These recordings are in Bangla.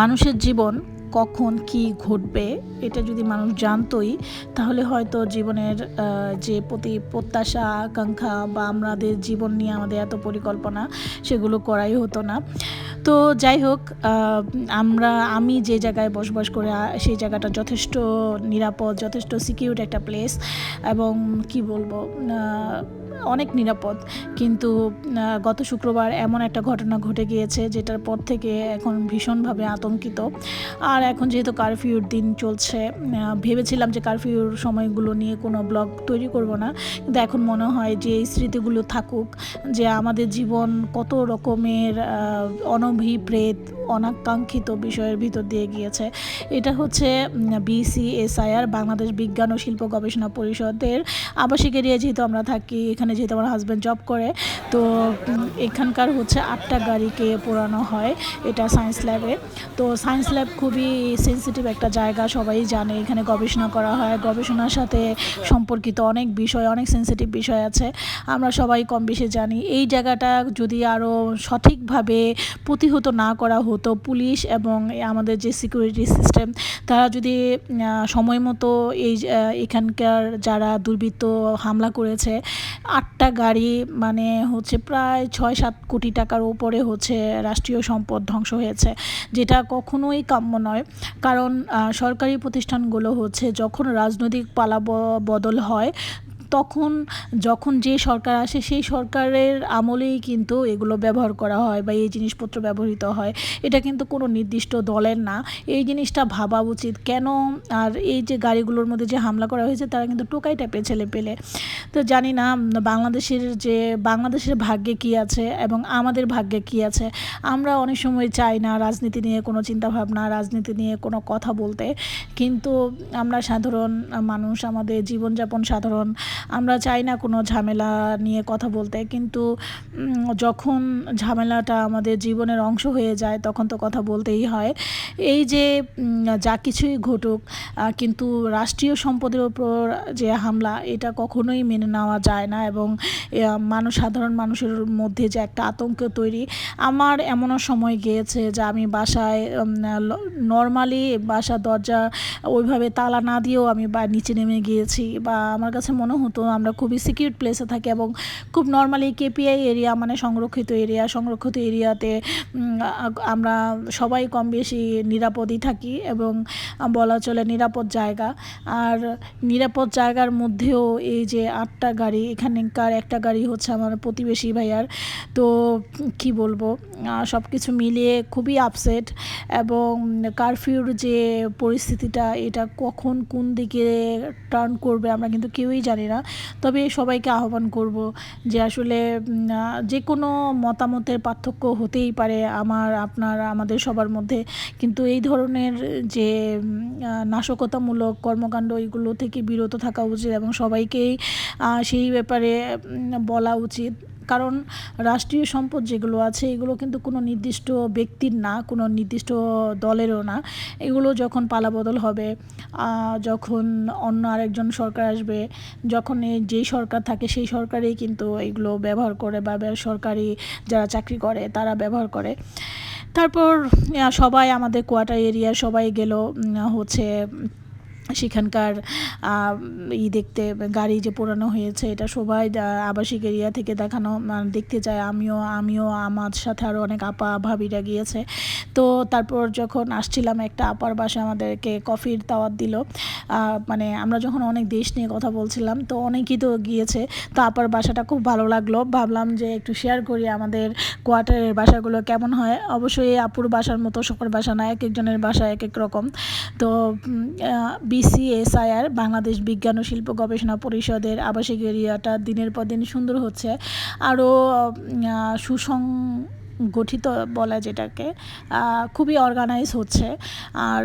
মানুষের জীবন কখন কি ঘটবে, এটা যদি মানুষ জানতোই, তাহলে হয়তো জীবনের যে প্রতি প্রত্যাশা, আকাঙ্ক্ষা বা আমাদের জীবন নিয়ে আমাদের এত পরিকল্পনা, সেগুলো করাই হতো না। তো যাই হোক আমরা, আমি যে জায়গায় বসবাস করে সেই জায়গাটা যথেষ্ট নিরাপদ, যথেষ্ট সিকিউর একটা প্লেস এবং কি বলব অনেক নিরাপদ। কিন্তু গত শুক্রবার এমন একটা ঘটনা ঘটে গিয়েছে যেটার পর থেকে এখন ভীষণভাবে আতঙ্কিত। আর এখন যেহেতু কারফিউর দিন চলছে ভেবেছিলাম যে কারফিউর সময়গুলো নিয়ে কোনো ব্লগ তৈরি করব না। কিন্তু এখন মনে হয় যে এই স্মৃতিগুলো থাকুক, যে আমাদের জীবন কত রকমের অনভিপ্রেত, অনাকাঙ্ক্ষিত বিষয়ের ভিতর দিয়ে গিয়েছে। এটা হচ্ছে বিসিএসআইআর, বাংলাদেশ বিজ্ঞান ও শিল্প গবেষণা পরিষদের আবাসিক এরিয়া যেহেতু আমরা থাকি, এখানে যেহেতু আমার হাজব্যান্ড জব করে, তো এখানকার হচ্ছে আটটা গাড়িকে পোড়ানো হয়, এটা সায়েন্স ল্যাবে তো সায়েন্স ল্যাব খুবই সেন্সিটিভ একটা জায়গা, সবাই জানে, এখানে গবেষণা করা হয়। গবেষণার সাথে সম্পর্কিত অনেক বিষয়, অনেক সেন্সিটিভ বিষয় আছে। আমরা সবাই কম বেশি জানি। এই জায়গাটা যদি আরও সঠিকভাবে প্রতিহত না করা হতো, পুলিশ এবং আমাদের যে সিকিউরিটি সিস্টেম তারা যদি সময় মতো এই এখানকার যারা দুর্বৃত্ত হামলা করেছে আটটা গাড়ি মানে হচ্ছে প্রায় ছয় সাত কোটি টাকার ওপরে হচ্ছে রাষ্ট্রীয় সম্পদ ধ্বংস হয়েছে, যেটা কখনোই কাম্য নয়। কারণ সরকারি প্রতিষ্ঠানগুলো হচ্ছে যখন রাজনৈতিক পালা বদল হয় তখন যখন যে সরকার আসে সেই সরকারের আমলেই কিন্তু এগুলো ব্যবহার করা হয় বা এই জিনিসপত্র ব্যবহৃত হয়। এটা কিন্তু কোনো নির্দিষ্ট দলের না। এই জিনিসটা ভাবা উচিত। কেন? আর এই যে গাড়িগুলোর মধ্যে যে হামলা করা হয়েছে তারা কিন্তু টোকাই টাইপের ছেলে পেলে। তো জানি না, বাংলাদেশের যে, বাংলাদেশের ভাগ্যে কি আছে এবং আমাদের ভাগ্যে কি আছে। আমরা অনেক সময় চাই না রাজনীতি নিয়ে কোনো চিন্তাভাবনা, রাজনীতি নিয়ে কোনো কথা বলতে। কিন্তু আমরা সাধারণ মানুষ, আমাদের জীবনযাপন সাধারণ আমরা চাই না কোনো ঝামেলা নিয়ে কথা বলতে, কিন্তু যখন ঝামেলাটা আমাদের জীবনের অংশ হয়ে যায়, তখন তো কথা বলতেই হয়। এই যে যা কিছুই ঘটুক কিন্তু রাষ্ট্রীয় সম্পদের উপর যে হামলা, এটা কখনোই মেনে নেওয়া যায় না এবং মানুষ, সাধারণ মানুষের মধ্যে যে একটা আতঙ্ক তৈরি, আমার এমনও সময় গিয়েছে যে আমি বাসায় নর্মালি বাসার দরজা ওইভাবে তালা না দিয়েও আমি বা, নিচে নেমে গিয়েছি বা, আমার কাছে মনে হতো আমরা খুবই সিকিউর প্লেসে থাকি এবং খুব নর্মালি কেপিআই এরিয়া মানে সংরক্ষিত এরিয়া সংরক্ষিত এরিয়াতে আমরা সবাই কম বেশি নিরাপদই থাকি এবং বলা চলে নিরাপদ জায়গা। আর নিরাপদ জায়গার মধ্যেও এই যে আটটা গাড়ি, এখানকার একটা গাড়ি হচ্ছে আমার প্রতিবেশী ভাইয়ার। তো কি বলব সব কিছু মিলিয়ে খুবই আপসেট এবং কারফিউর যে পরিস্থিতিটা, এটা কখন কোন দিকে টার্ন করবে আমরা কিন্তু কেউই জানি না। তবে সবাইকে আহ্বান করব যে আসলে যে কোনো মতামতের পার্থক্য হতেই পারে আমার, আপনার, আমাদের সবার মধ্যে। কিন্তু এই ধরনের যে নাশকতামূলক কর্মকাণ্ড এইগুলো থেকে বিরত থাকা উচিত এবং সবাইকেই সেই ব্যাপারে বলা উচিত। কারণ রাষ্ট্রীয় সম্পদ যেগুলো আছে, এগুলো কিন্তু কোনো নির্দিষ্ট ব্যক্তির না, কোনো নির্দিষ্ট দলেরও না। এগুলো যখন পালাবদল হবে যখন অন্য আরেকজন সরকার আসবে, যখন এই যেই সরকার থাকে সেই সরকারেই কিন্তু এগুলো ব্যবহার করে বা সরকারি যারা চাকরি করে তারা ব্যবহার করে। তারপর সবাই আমাদের কোয়ার্টার এরিয়া সবাই গেল হচ্ছে সেখানকার ই দেখতে, গাড়ি যে পোড়ানো হয়েছে, এটা সবাই আবাসিক এরিয়া থেকে দেখানো দেখতে যায় আমিও আমিও, আমার সাথে আরও অনেক আপা, ভাবিরা গিয়েছে। তো তারপর যখন আসছিলাম, একটা আপার বাসা আমাদেরকে কফির দাওয়াত দিল। মানে আমরা যখন অনেক দেশ নিয়ে কথা বলছিলাম, তো অনেকেই তো গিয়েছে। তো আপার বাসাটা খুব ভালো লাগল। ভাবলাম যে একটু শেয়ার করি আমাদের কোয়ার্টারের বাসাগুলো কেমন হয়। অবশ্যই আপুর বাসার মতো, সবার বাসা না, এক একজনের বাসা এক এক রকম। তো বিসিএসআইআর, বাংলাদেশ বিজ্ঞান ও শিল্প গবেষণা পরিষদের আবাসিক এরিয়াটা দিনের পর দিন সুন্দর হচ্ছে। আরও সুসং গঠিত বলা যেটাকে খুবই অর্গানাইজ হচ্ছে। আর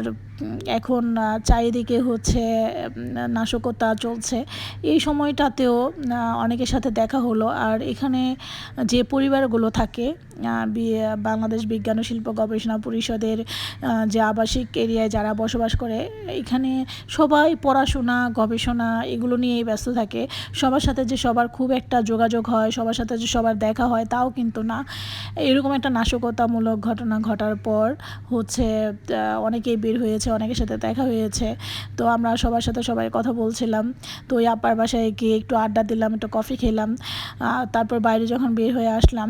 এখন চারিদিকে হচ্ছে নাশকতা চলছে। এই সময়টাতেও অনেকের সাথে দেখা হলো। আর এখানে যে পরিবারগুলো থাকে বাংলাদেশ বিজ্ঞান ও শিল্প গবেষণা পরিষদের যে আবাসিক এরিয়ায় যারা বসবাস করে, এখানে সবাই পড়াশোনা, গবেষণা এগুলো নিয়েই ব্যস্ত থাকে। সবার সাথে যে সবার খুব একটা যোগাযোগ হয়, সবার সাথে যে সবার দেখা হয়, তাও কিন্তু না। এরকম এরকম একটা নাশকতামূলক ঘটনা ঘটার পর হচ্ছে অনেকেই বের হয়েছে, অনেকের সাথে দেখা হয়েছে। তো আমরা সবার সাথে সবাই কথা বলছিলাম। তো ওই আপার বাসায় গিয়ে একটু আড্ডা দিলাম, একটু কফি খেলাম। তারপর বাইরে যখন বের হয়ে আসলাম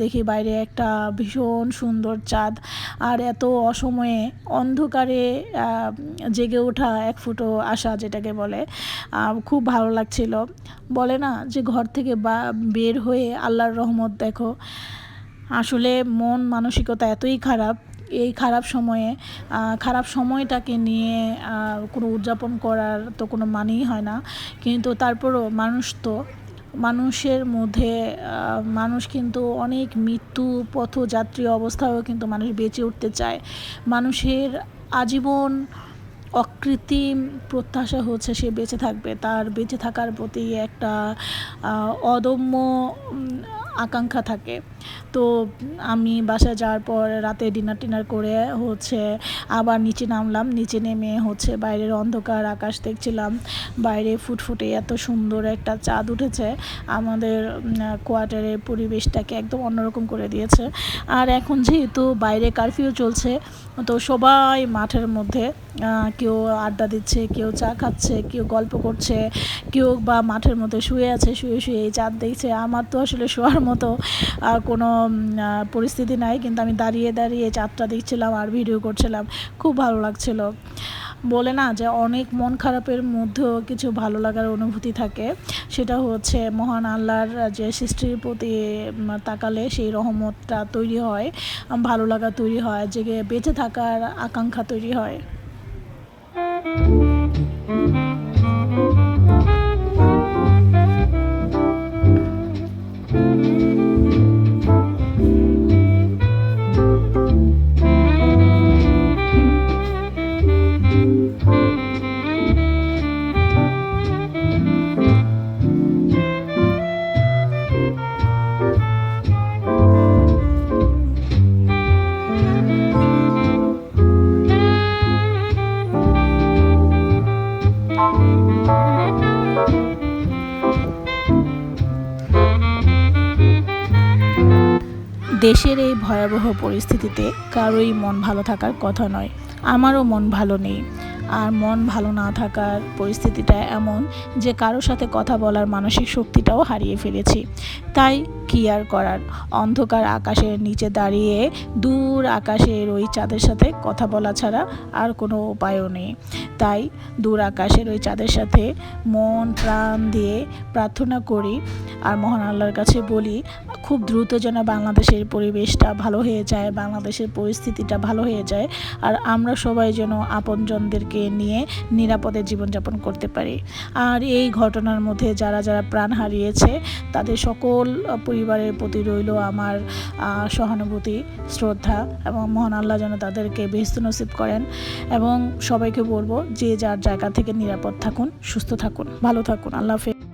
দেখি বাইরে একটা ভীষণ সুন্দর চাঁদ। আর এত অসময়ে, অন্ধকারে জেগে ওঠা এক ফুটো আশা যেটাকে বলে খুব ভালো লাগছিল। বলে না যে ঘর থেকে বা, বের হয়ে আল্লাহর রহমত দেখো। আসলে মন মানসিকতা এতই খারাপ, এই খারাপ সময়ে খারাপ সময়টাকে নিয়ে কোনো উদযাপন করার তো কোনো মানেই হয় না। কিন্তু তারপরও মানুষ তো, মানুষের মধ্যে মানুষ কিন্তু অনেক মৃত্যু পথযাত্রী অবস্থায়ও কিন্তু মানুষ বেঁচে উঠতে চায়। মানুষের আজীবন অকৃত্রিম প্রত্যাশা হচ্ছে সে বেঁচে থাকবে। তার বেঁচে থাকার প্রতি একটা অদম্য আকাঙ্ক্ষা থাকে। তো আমি বাসায় যাওয়ার পর রাতে ডিনার টিনার করে হচ্ছে আবার নিচে নামলাম। নিচে নেমে হচ্ছে বাইরের অন্ধকার আকাশ দেখছিলাম। বাইরে ফুটফুটে এত সুন্দর একটা চাঁদ উঠেছে। আমাদের কোয়ার্টারের পরিবেশটাকে একদম অন্যরকম করে দিয়েছে। আর এখন যেহেতু বাইরে কারফিউ চলছে, তো সবাই মাঠের মধ্যে কেউ আড্ডা দিচ্ছে, কেউ চা খাচ্ছে, কেউ গল্প করছে, কেউ বা মাঠের মধ্যে শুয়ে আছে, শুয়ে শুয়ে এই চাঁদ দেখছে। আমার তো আসলে শোয়ার মতো কোনো পরিস্থিতি নাই। কিন্তু আমি দাঁড়িয়ে দাঁড়িয়ে চাঁদটা দেখছিলাম আর ভিডিও করছিলাম। খুব ভালো লাগছিল। বলে না যে অনেক মন খারাপের মধ্যেও কিছু ভালো লাগার অনুভূতি থাকে। সেটা হচ্ছে মহান আল্লাহর যে সৃষ্টির প্রতি তাকালে সেই রহমতটা তৈরি হয়, ভালো লাগা তৈরি হয় যে বেঁচে থাকার আকাঙ্ক্ষা তৈরি হয়। দেশের এই ভয়াবহ পরিস্থিতিতে কারোই মন ভালো থাকার কথা নয়। আমারও মন ভালো নেই। আর মন ভালো না থাকার পরিস্থিতিটা এমন যে কারোর সাথে কথা বলার মানসিক শক্তিটাও হারিয়ে ফেলেছি। তাই কি আর করার? অন্ধকার আকাশের নিচে দাঁড়িয়ে দূর আকাশের ওই চাঁদের সাথে কথা বলা ছাড়া আর কোনো উপায়ও নেই। তাই দূর আকাশের ওই চাঁদের সাথে মন, প্রাণ দিয়ে প্রার্থনা করি আর মহান আল্লাহর কাছে বলি, খুব দ্রুত যেন বাংলাদেশের পরিবেশটা ভালো হয়ে যায়, বাংলাদেশের পরিস্থিতিটা ভালো হয়ে যায় আর আমরা সবাই যেন আপনজনদেরকে নিয়ে নিরাপদে জীবনযাপন করতে পারি। আর এই ঘটনার মধ্যে যারা যারা প্রাণ হারিয়েছে, তাদের সকল পরিবারের প্রতি রইল আমার সহানুভূতি, শ্রদ্ধা এবং মহান আল্লাহ যেন তাদেরকে বেহস্ত নসিব করেন এবং সবাইকে বলব যে যার জায়গা থেকে নিরাপদ থাকুন, সুস্থ থাকুন, ভালো থাকুন। আল্লাহ হাফেজ।